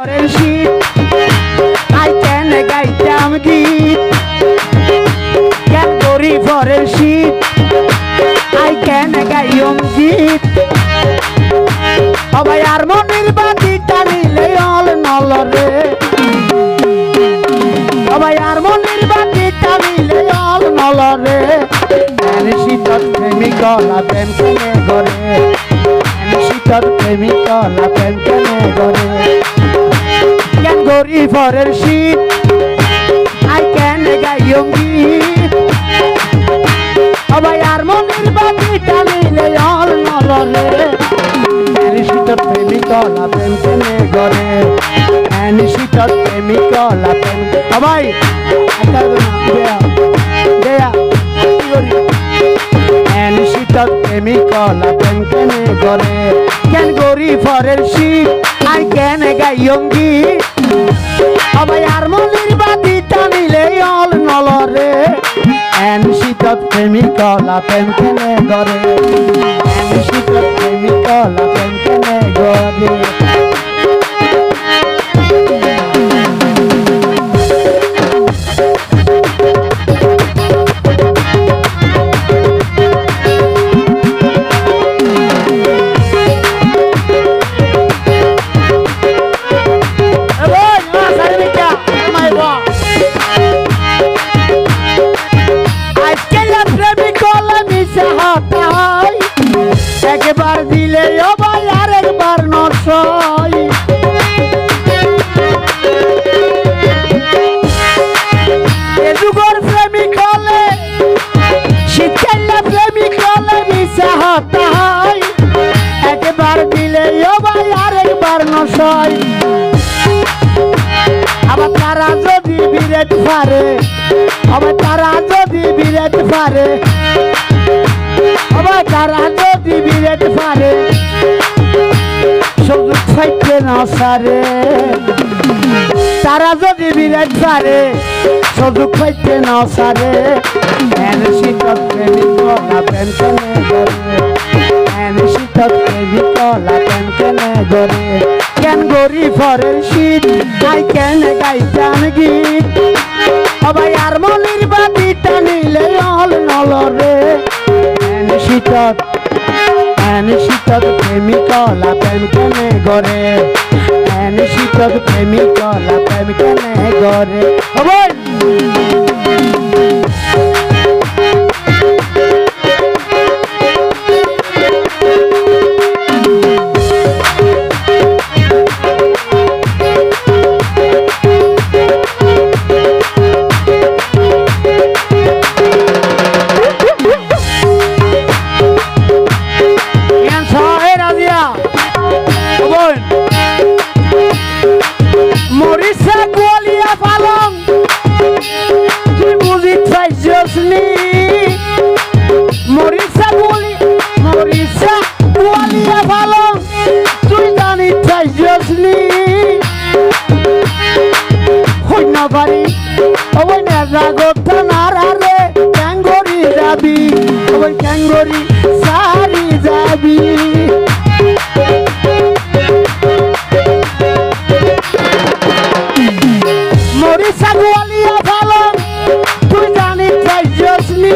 পরের শীত। I can গাইতাম গীত। কেন করি পরের শীত? আই কেন গাইম গীত? সবাই আর মনের বাতি টানিলে অল নলরে সবাই আর মনের বাতি টানিলে অল নলরে শীতত প্রেমিকলা প্রেম কেনে গরে শীতত প্রেমিকলা প্রেম কেনে গরে কেন গরি পরের শীত। আই কেন গাইম গীত সবাই আর মনের বাতি টানিলে অল নলরে শীতত প্রেমিকলা প্রেম কেনে গরে শীতত প্রেমিকলা প্রেম সবাই শীতত প্রেমিকলা প্রেম কেনে গরে কেন গরি ফরের শীত? আই কেন গাইয়ঙ্গি সবাই আর মনের বাতি টানিলে অল নলরে। এন শীতত প্রেমিকলা প্রেম কেনে গরে এন শীতত প্রেমিকলা প্রেম কেনে গরে যুগর প্রেমিক হলে শীতকালে প্রেমিক হলে মিশা হতাই একবার দিলে ও ভাই আর একবার নশয়। আবার তারা যদি বিরেট পারে আবার তারা যদি বিরেট পারে আবার তারা যদি বিরেট পারে সুযোগ পাইতে না সারে। তারা যদি বিরাট পারে সুযোগ পাইতে না সারে। এন শীতত প্রেমিক না প্রেম কেনে গরে এন শীতত প্রেমিক না প্রেম কেনে গরে কেন গরি ফরের শীত আই কেন গাইতাম গীত? সবাই আর মনির বাতি টানিলে অল নলরে। এন শীতত এন শীতত প্রেম কেনে গরে এন শীতত প্রেমিকলা প্রেম কেনে গরে সারি যাবি? মরিসা গোয়ালিয়া পালং তুই জানি চাইছনি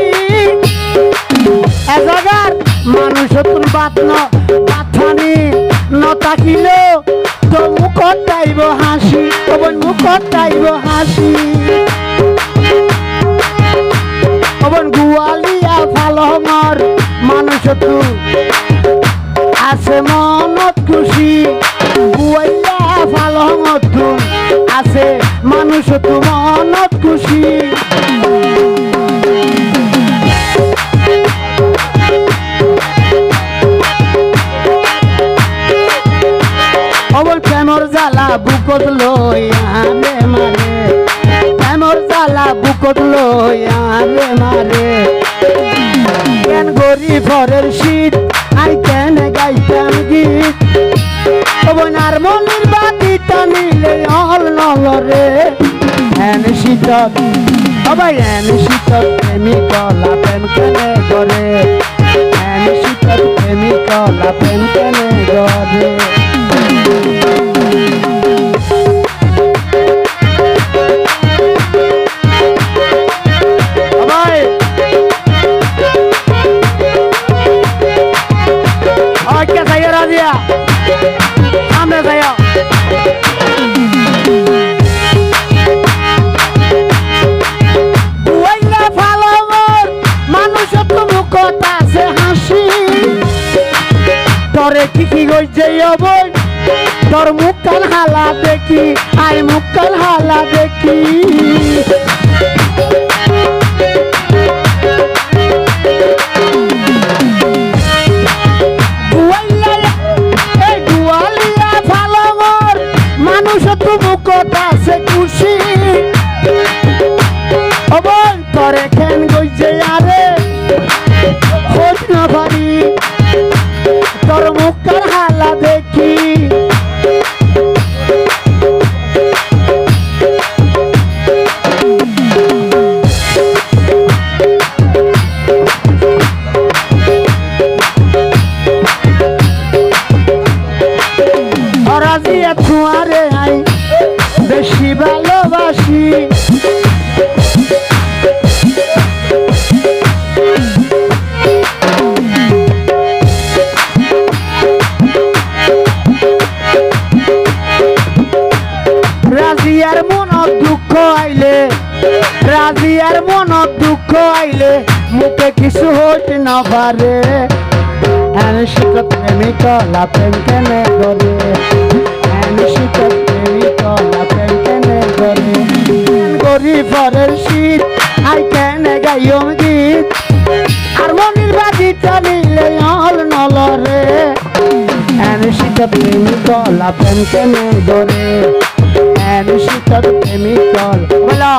এজাগার মানুষ তোর বাত ন বাথানি ন তাকিলো তো মুখত তাইব হাসি তবন মুখত তাইব হাসি। তবন ফালহঙর মানুষ প্রেমর জ্বালা বুকত লই আরে মারে? কেন গরি ফরের শীত? আই কেন গাইতাম গীত? অবনার মনের বাতি টানিলে অল নলরে এন শীতত সবাই এন শীতত প্রেমিকলা প্রেম কেনে করে? এন শীতত প্রেমিকলা প্রেম কেনে করে? দেখি কি গইছে অবৈ তোর মুখ কাল হালা দেখি আই মুখ হালা দেখি। তোর মুখের হালা দেখি আইলে মুখে কিছু হইতে না পারে। এন শিখত প্রেমিক লাপেন কেনে করে এন শিখত প্রেমিক লাপেন কেনে করে গরি পরের শীত, আই কেনে গাইম গীত। আর মনির বাজি চালিলে অল নলরে। এন শিখত প্রেমিক লাপেন কেনে করে শিখত প্রেমিক বলো।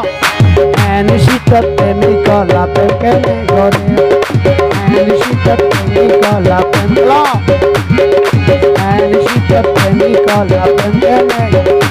Anishita Pemika La Pempele Gore Anishita Pemika La Pempla Anishita Pemika La Pempele Gore